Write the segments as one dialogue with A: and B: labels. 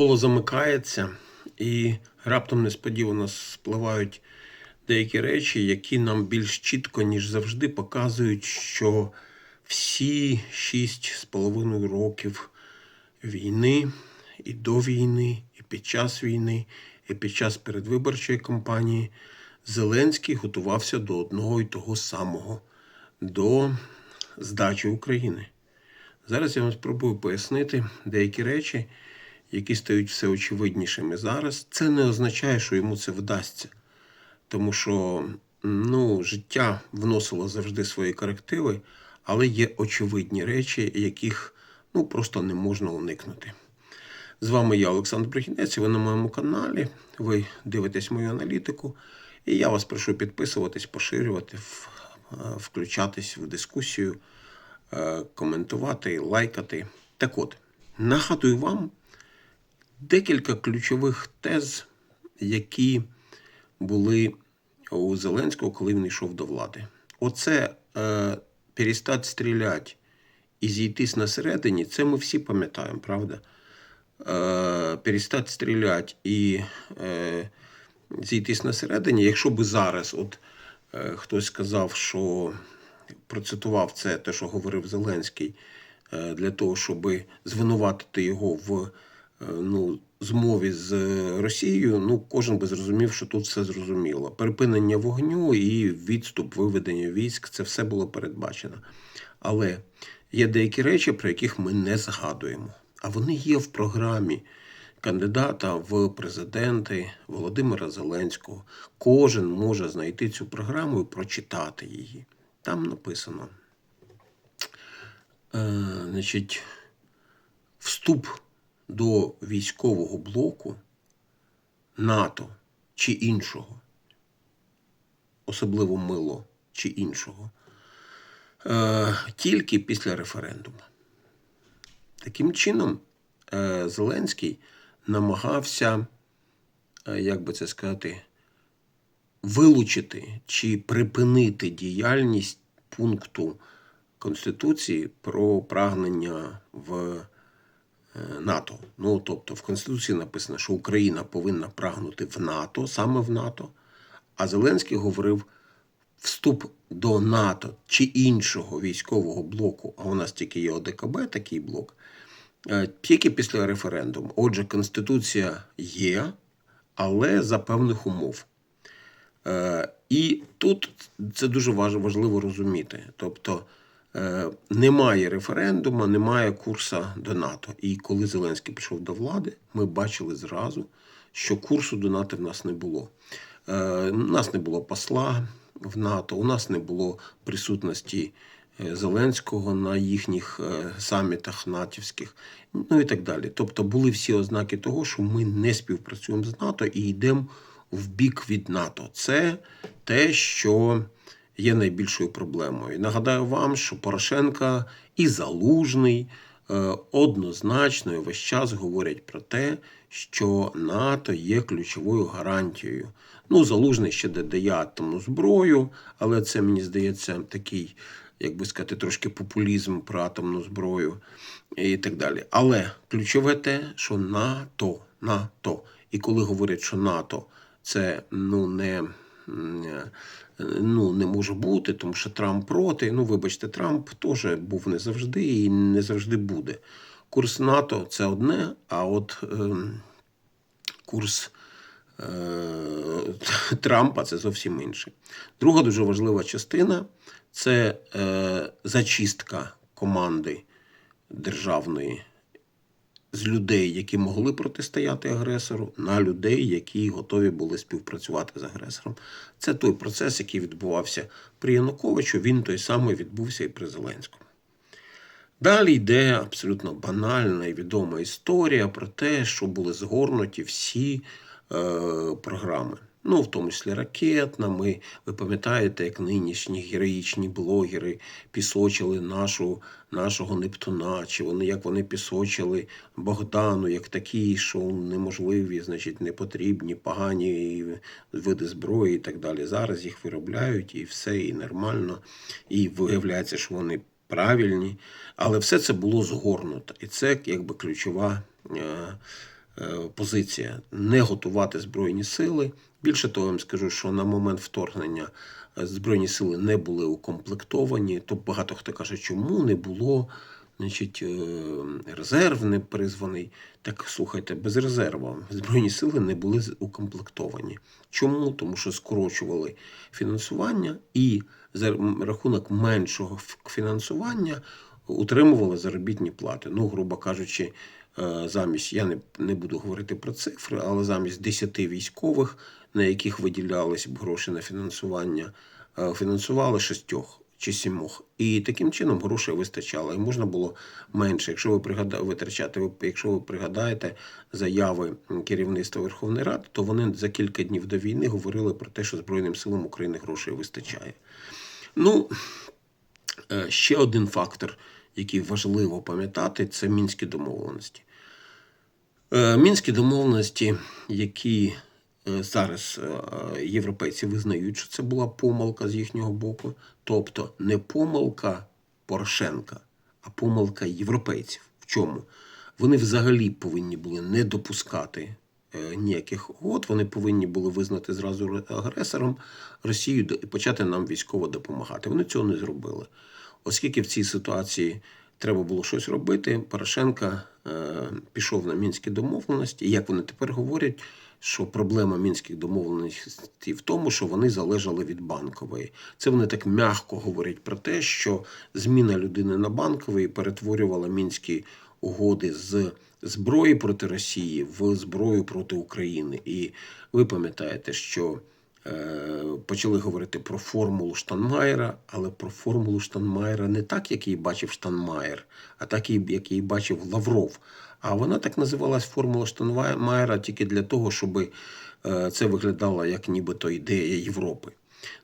A: коло замикається, і раптом несподівано спливають деякі речі, які нам більш чітко, ніж завжди, показують, що всі шість з половиною років війни, і до війни, і під час війни, і під час передвиборчої кампанії Зеленський готувався до одного і того самого до здачі України. Зараз я вам спробую пояснити деякі речі, які стають все очевиднішими зараз. Це не означає, що йому це вдасться. Тому що ну, життя вносило завжди свої корективи, але є очевидні речі, яких ну, просто не можна уникнути. З вами я, Олександр Брехінець, і ви на моєму каналі. Ви дивитесь мою аналітику. І я вас прошу підписуватись, поширювати, е, включатись в дискусію, е, коментувати, лайкати. Так от, нагадую вам декілька ключових тез, які були у Зеленського, коли він йшов до влади. Оце е, перестати стріляти і зійтись на середині, це ми всі пам'ятаємо, правда? Е, перестати стріляти і е, зійтись на середині. Якщо би зараз от, е, хтось сказав, що процитував це, те, що говорив Зеленський, е, для того, щоб звинуватити його в ну, змові з Росією, ну кожен би зрозумів, що тут все зрозуміло. Припинення вогню і відступ, виведення військ це все було передбачено. Але є деякі речі, про яких ми не згадуємо. А вони є в програмі кандидата в президенти Володимира Зеленського. Кожен може знайти цю програму і прочитати її. Там написано. Е, значить, вступ до військового блоку НАТО чи іншого, особливо мило чи іншого, е, тільки після референдуму. Таким чином, е, Зеленський намагався, е, як би це сказати, вилучити чи припинити діяльність пункту Конституції про прагнення в НАТО. Ну, тобто, в Конституції написано, що Україна повинна прагнути в НАТО, саме в НАТО. А Зеленський говорив вступ до НАТО чи іншого військового блоку, а у нас тільки є ОДКБ, такий блок, е, тільки після референдуму. Отже, Конституція є, але за певних умов. Е, І тут це дуже важливо розуміти. Тобто е, немає референдуму, немає курсу до НАТО. І коли Зеленський пішов до влади, ми бачили зразу, що курсу до НАТО в нас не було. Е, У нас не було посла в НАТО, у нас не було присутності е, Зеленського на їхніх е, самітах натівських, ну і так далі. Тобто були всі ознаки того, що ми не співпрацюємо з НАТО і йдемо в бік від НАТО. Це те, що є найбільшою проблемою. І нагадаю вам, що Порошенка і Залужний е, однозначно весь час говорять про те, що НАТО є ключовою гарантією. Ну, Залужний ще додає атомну зброю, але це мені здається такий, як би сказати, трошки популізм про атомну зброю і так далі. Але ключове те, що НАТО, НАТО. І коли говорять, що НАТО це ну не. Е, Ну, не може бути, тому що Трамп проти. Ну, вибачте, Трамп теж був не завжди і не завжди буде. Курс НАТО це одне, а от ем, курс е, Трампа це зовсім інше. Друга дуже важлива частина це е, зачистка команди державної з людей, які могли протистояти агресору, на людей, які готові були співпрацювати з агресором. Це той процес, який відбувався при Януковичу. Він той самий відбувся і при Зеленському. Далі йде абсолютно банальна і відома історія про те, що були згорнуті всі е, програми. Ну, в тому числі ракетна. Ми, ви пам'ятаєте, як нинішні героїчні блогери пісочили нашу, нашого Нептуна, чи вони як вони пісочили Богдану, як такі, що неможливі, значить, непотрібні, погані види зброї і так далі. Зараз їх виробляють і все, і нормально, і виявляється, що вони правильні, але все це було згорнуто. І це якби ключова е, позиція не готувати збройні сили. Більше того, я вам скажу, що на момент вторгнення е, збройні сили не були укомплектовані. То багато хто каже, чому не було. Значить, е, резерв не призваний. Так слухайте, без резерву збройні сили не були укомплектовані. Чому? Тому що скорочували фінансування і за рахунок меншого фінансування утримували заробітні плати. Ну, грубо кажучи, е, замість я не, не буду говорити про цифри, але замість 10 військових, на яких виділялись гроші на фінансування, е, фінансували шістьох чи сімох. І таким чином грошей вистачало. І можна було менше. Якщо ви пригада... витрачати, ви- якщо ви пригадаєте заяви керівництва Верховної Ради, то вони за кілька днів до війни говорили про те, що Збройним силам України грошей вистачає. Ну, е, ще один фактор, який важливо пам'ятати, це мінські домовленості. Е, Мінські домовленості, які е, зараз е, європейці визнають, що це була помилка з їхнього боку, тобто не помилка Порошенка, а помилка європейців. В чому? Вони взагалі повинні були не допускати ніяких угод, вони повинні були визнати зразу агресором Росію і почати нам військово допомагати. Вони цього не зробили. Оскільки в цій ситуації треба було щось робити, Порошенка е, пішов на мінські домовленості. І як вони тепер говорять, що проблема мінських домовленостей в тому, що вони залежали від банкової. Це вони так м'яко говорять про те, що зміна людини на банкової перетворювала мінські угоди з зброї проти Росії в зброю проти України. І ви пам'ятаєте, що почали говорити про формулу Штанмаєра, але про формулу Штанмаєра не так, як її бачив Штанмаєр, а так, як її бачив Лавров. А вона так називалась формула Штанмаєра тільки для того, щоб е, це виглядало як нібито ідея Європи.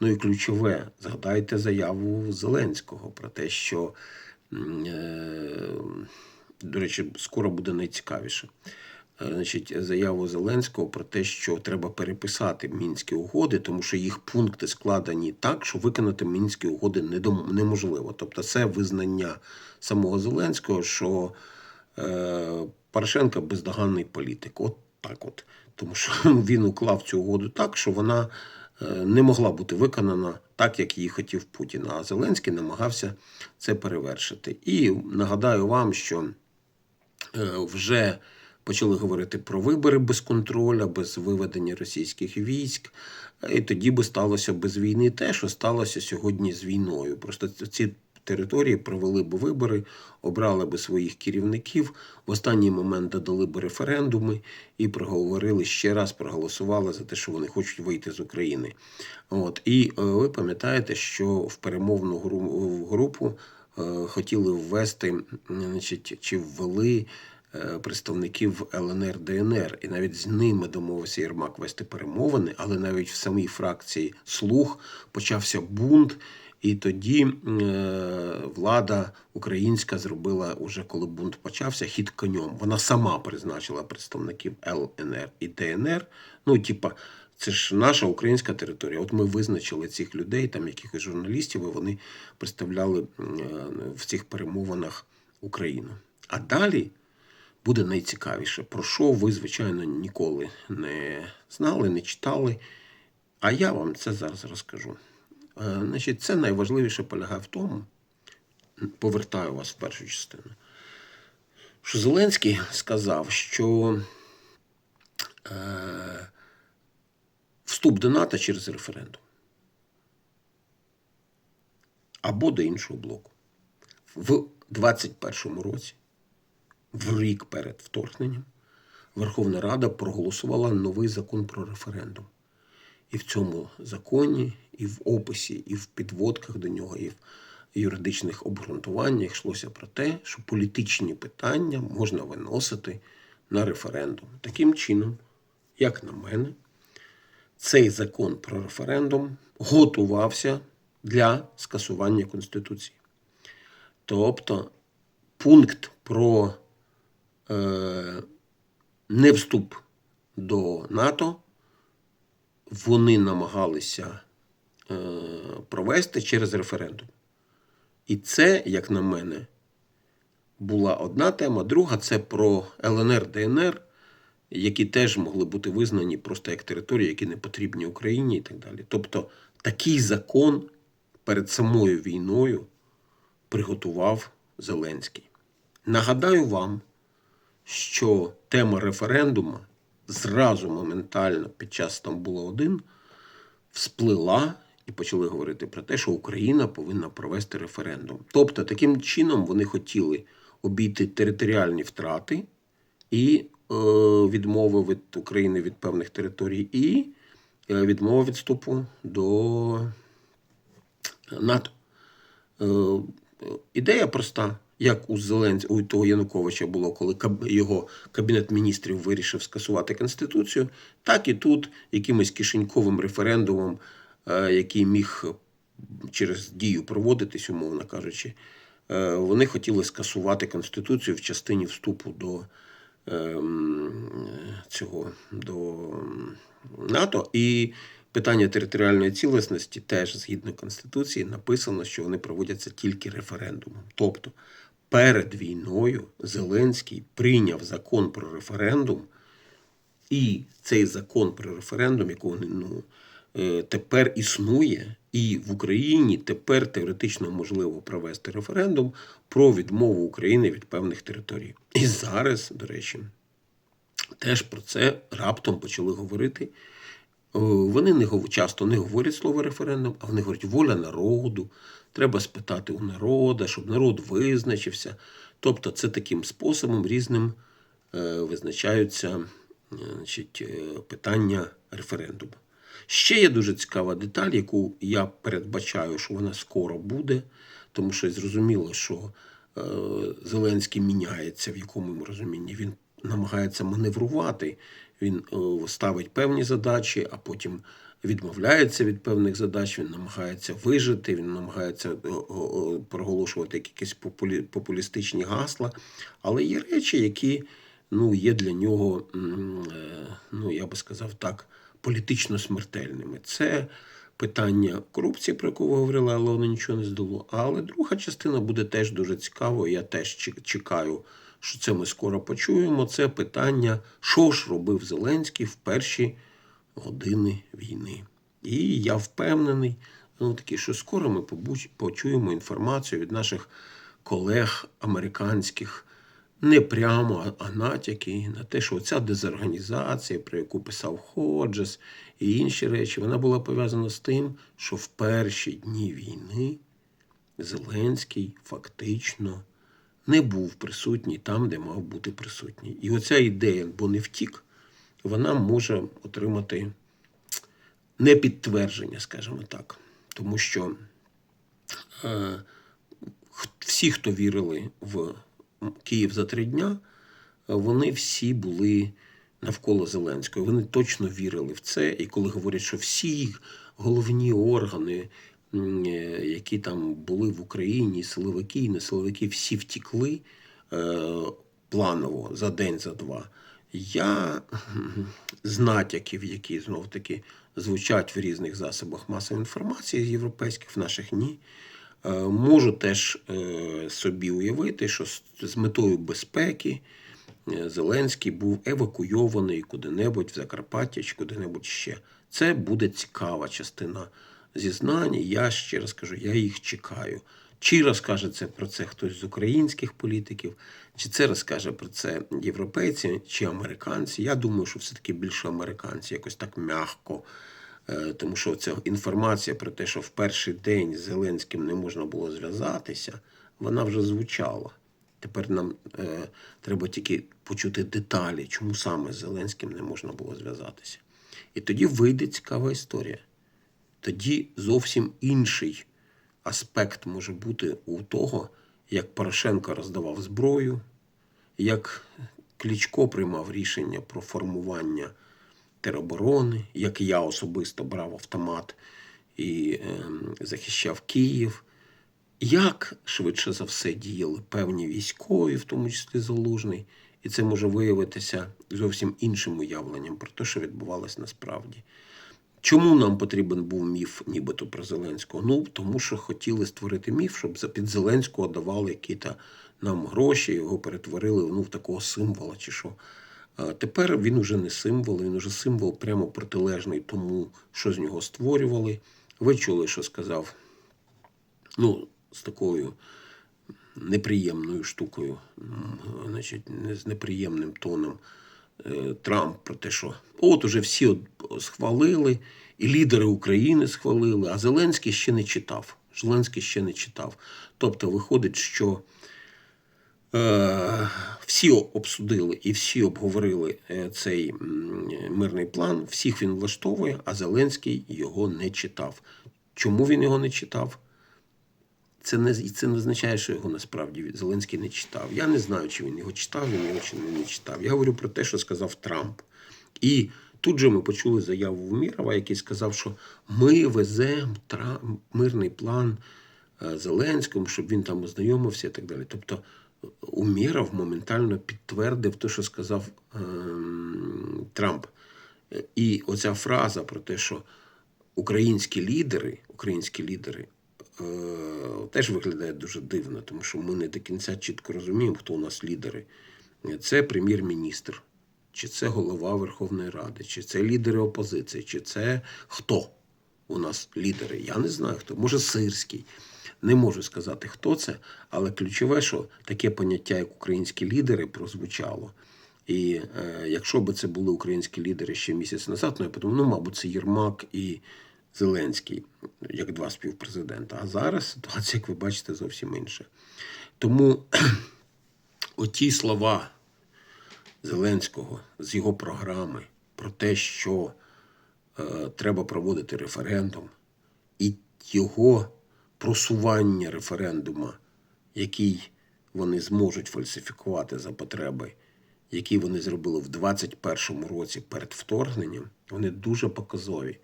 A: Ну і ключове, згадайте заяву Зеленського про те, що, е, до речі, скоро буде найцікавіше. Е, Значить, заяву Зеленського про те, що треба переписати мінські угоди, тому що їх пункти складені так, що виконати мінські угоди неможливо. Тобто, це визнання самого Зеленського, що е, Порошенко бездоганний політик. От так от. Тому що він уклав цю угоду так, що вона е, не могла бути виконана так, як її хотів Путін. А Зеленський намагався це перевершити. І нагадаю вам, що вже почали говорити про вибори без контроля, без виведення російських військ. І тоді би сталося без війни те, що сталося сьогодні з війною. Просто ці території провели б вибори, обрали би своїх керівників, в останній момент додали б референдуми і проговорили ще раз, проголосували за те, що вони хочуть вийти з України. От. І е, ви пам'ятаєте, що в перемовну гру- групу е, хотіли ввести, значить, чи ввели представників ЛНР ДНР, і навіть з ними домовився Єрмак вести перемовини, але навіть в самій фракції слух почався бунт. І тоді е, влада українська зробила, уже коли бунт почався, хід конем. Вона сама призначила представників ЛНР і ДНР. Ну, типа, це ж наша українська територія. От ми визначили цих людей, там якихось журналістів, і вони представляли е, в цих перемовинах Україну. А далі буде найцікавіше, про що ви, звичайно, ніколи не знали, не читали. А я вам це зараз розкажу. Е, Значить, це найважливіше полягає в тому, повертаю вас в першу частину, що Зеленський сказав, що е, вступ до НАТО через референдум або до іншого блоку. В 2021 році, в рік перед вторгненням, Верховна Рада проголосувала новий закон про референдум. І в цьому законі, і в описі, і в підводках до нього, і в юридичних обґрунтуваннях йшлося про те, що політичні питання можна виносити на референдум. Таким чином, як на мене, цей закон про референдум готувався для скасування Конституції. Тобто пункт про не вступ до НАТО вони намагалися е, провести через референдум. І це, як на мене, була одна тема. Друга це про ЛНР ДНР, які теж могли бути визнані просто як території, які не потрібні Україні і так далі. Тобто такий закон перед самою війною приготував Зеленський. Нагадаю вам, що тема референдуму зразу моментально під час Стамбула 1 всплила і почали говорити про те, що Україна повинна провести референдум. Тобто, таким чином вони хотіли обійти територіальні втрати і е, відмови від України від певних територій, і е, відмови від вступу до НАТО. Е, Ідея проста, як у Зеленсь... у того Януковича було, коли його кабінет міністрів вирішив скасувати конституцію, так і тут якимось кишеньковим референдумом, е, який міг через дію проводитись, умовно кажучи, е, вони хотіли скасувати конституцію в частині вступу до ем, цього до НАТО. І питання територіальної цілісності теж згідно Конституції написано, що вони проводяться тільки референдумом. Тобто перед війною Зеленський прийняв закон про референдум, і цей закон про референдум, якого ну, е, тепер існує, і в Україні тепер теоретично можливо провести референдум про відмову України від певних територій. І зараз, до речі, теж про це раптом почали говорити. Е, Вони не часто не говорять слово референдум, а вони говорять воля народу. Треба спитати у народа, щоб народ визначився. Тобто, це таким способом різним е, визначаються е, значить, питання референдуму. Ще є дуже цікава деталь, яку я передбачаю, що вона скоро буде, тому що зрозуміло, що Зеленський міняється в якому розумінні. Він намагається маневрувати, він е, ставить певні задачі, а потім відмовляється від певних задач, він намагається вижити, він намагається е, е, проголошувати якісь популі- популістичні гасла. Але є речі, які ну, є для нього, ну, я би сказав так, політично смертельними. Це питання корупції, про яку ви говорили, але воно нічого не здало. Але друга частина буде теж дуже цікавою. Я теж чек- чекаю, що це ми скоро почуємо. Це питання, що ж робив Зеленський в перші години війни. І я впевнений, ну, таки, що скоро ми почуємо інформацію від наших колег американських не прямо, а- натяки на те, що ця дезорганізація, про яку писав Ходжес і інші речі, вона була пов'язана з тим, що в перші дні війни Зеленський фактично не був присутній там, де мав бути присутній. І оця ідея, бо не втік, вона може отримати не підтвердження, скажімо так. Тому що е, всі, хто вірили в Київ за три дня, вони всі були навколо Зеленського. Вони точно вірили в це. І коли говорять, що всі головні органи, які там були в Україні, силовики і не силовики, всі втікли е, планово за день, за два. Я з натяків, які знов таки звучать в різних засобах масової інформації з європейських, в наших ні. Е, Можу теж е, собі уявити, що з- метою безпеки е, Зеленський був евакуйований куди-небудь в Закарпаття чи куди-небудь ще. Це буде цікава частина зізнань. Я ще раз кажу, я їх чекаю. Чи розкаже це про це хтось з українських політиків, чи це розкаже про це європейці чи американці? Я думаю, що все-таки більше американці, якось так м'яко. Е, Тому що ця інформація про те, що в перший день з Зеленським не можна було зв'язатися, вона вже звучала. Тепер нам е, треба тільки почути деталі, чому саме з Зеленським не можна було зв'язатися. І тоді вийде цікава історія. Тоді зовсім інший аспект може бути у того, як Порошенко роздавав зброю, як Кличко приймав рішення про формування тероборони, як я особисто брав автомат і ем, захищав Київ. Як швидше за все діяли певні військові, в тому числі Залужний, і це може виявитися зовсім іншим уявленням про те, що відбувалось насправді. Чому нам потрібен був міф, нібито про Зеленського? Ну, тому що хотіли створити міф, щоб за- під Зеленського давали якісь нам гроші, його перетворили ну, в такого символа, чи що. Е, Тепер він уже не символ, він уже символ прямо протилежний тому, що з нього створювали. Ви чули, що сказав ну, з такою неприємною штукою, значить, з неприємним тоном Трамп про те, що от уже всі схвалили, і лідери України схвалили, а Зеленський ще не читав. Зеленський ще не читав. Тобто виходить, що е, всі обсудили і всі обговорили е, цей мирний план, всіх він влаштовує, а Зеленський його не читав. Чому він його не читав? Це не, це не означає, що його насправді Зеленський не читав. Я не знаю, чи він його читав, він його чи не, читав. Я говорю про те, що сказав Трамп. І тут же ми почули заяву Умірова, який сказав, що ми веземо Тра- мирний план е, Зеленському, щоб він там ознайомився і так далі. Тобто Уміров моментально підтвердив те, що сказав ем, Трамп. Е, І оця фраза про те, що українські лідери, українські лідери теж виглядає дуже дивно, тому що ми не до кінця чітко розуміємо, хто у нас лідери. Це прем'єр-міністр, чи це голова Верховної Ради, чи це лідери опозиції, чи це хто у нас лідери. Я не знаю хто. Може, Сирський. Не можу сказати, хто це, але ключове, що таке поняття, як українські лідери, прозвучало. І е, якщо б це були українські лідери ще місяць назад, ну я подумав, ну, мабуть, це Єрмак і Зеленський, як два співпрезидента. А зараз ситуація, як ви бачите, зовсім інша. Тому оті слова Зеленського з його програми про те, що е, треба проводити референдум, і його просування референдума, який вони зможуть фальсифікувати за потреби, які вони зробили в 2021 році перед вторгненням, вони дуже показові.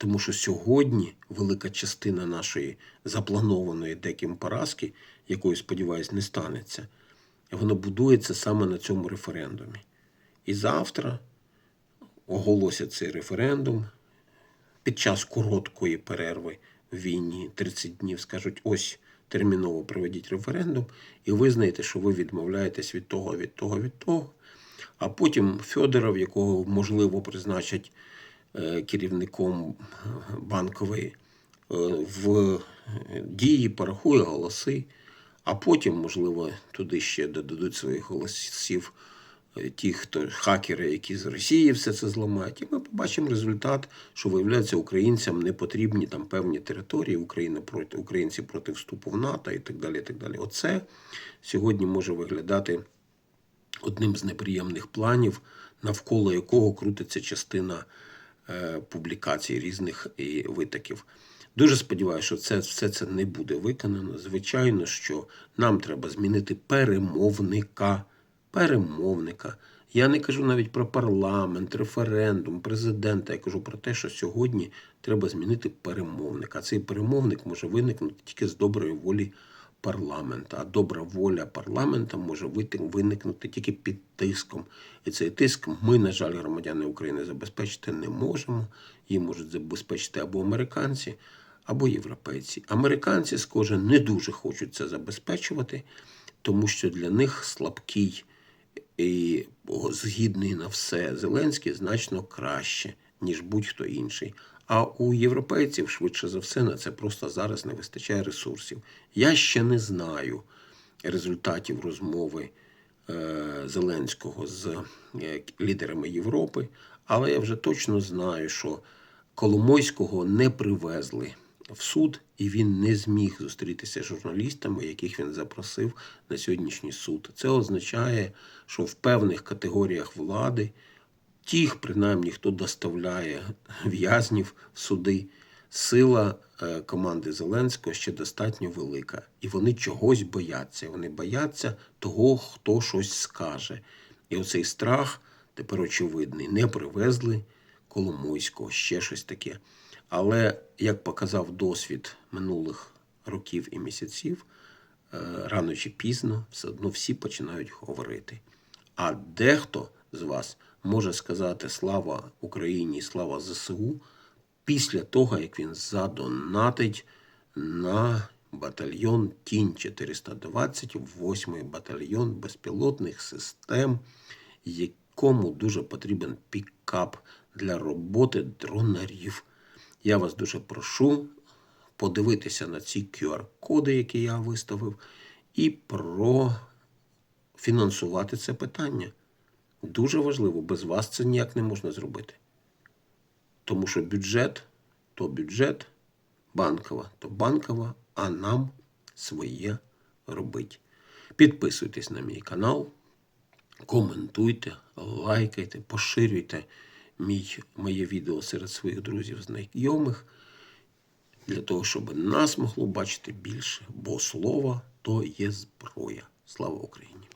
A: Тому що сьогодні велика частина нашої запланованої деким поразки, якої, сподіваюсь, не станеться, воно будується саме на цьому референдумі. І завтра оголосять цей референдум під час короткої перерви в війні 30 днів скажуть: ось терміново проведіть референдум, і визнаєте, що ви відмовляєтесь від того, від того, від того. А потім Федоров, якого можливо призначать керівником банкової, е, в дії порахує голоси, а потім, можливо, туди ще додадуть своїх голосів е, ті, хто хакери, які з Росії все це зламають. І ми побачимо результат, що виявляється, українцям не потрібні там певні території, Україна проти українці проти вступу в НАТО і так далі. І так далі. Оце сьогодні може виглядати одним з неприємних планів, навколо якого крутиться частина е, публікацій різних і витоків. Дуже сподіваюся, що це все це не буде виконано. Звичайно, що нам треба змінити перемовника. Перемовника. Я не кажу навіть про парламент, референдум, президента. Я кажу про те, що сьогодні треба змінити перемовника. Цей перемовник може виникнути тільки з доброї волі парламента. А добра воля парламента може виникнути тільки під тиском. І цей тиск ми, на жаль, громадяни України забезпечити не можемо. Її можуть забезпечити або американці, або європейці. Американці, схоже, не дуже хочуть це забезпечувати, тому що для них слабкий і згідний на все Зеленський значно краще, ніж будь-хто інший. А у європейців, швидше за все, на це просто зараз не вистачає ресурсів. Я ще не знаю результатів розмови е, Зеленського з е, лідерами Європи, але я вже точно знаю, що Коломойського не привезли в суд, і він не зміг зустрітися з журналістами, яких він запросив на сьогоднішній суд. Це означає, що в певних категоріях влади, тих, принаймні, хто доставляє в'язнів в суди, сила е, команди Зеленського ще достатньо велика. І вони чогось бояться. Вони бояться того, хто щось скаже. І оцей страх тепер очевидний. Не привезли Коломойського, ще щось таке. Але як показав досвід минулих років і місяців, е, рано чи пізно все одно всі починають говорити. А дехто з вас може сказати слава Україні, слава ЗСУ після того, як він задонатить на батальйон Тінь 428 батальйон безпілотних систем, кому дуже потрібен пікап для роботи дронарів. Я вас дуже прошу подивитися на ці QR-коди, які я виставив, і профінансувати це питання. Дуже важливо, без вас це ніяк не можна зробити. Тому що бюджет то бюджет, банкова то банкова, а нам своє робить. Підписуйтесь на мій канал, коментуйте, лайкайте, поширюйте мій, моє відео серед своїх друзів, знайомих, для того, щоб нас могло бачити більше, бо слово то є зброя. Слава Україні!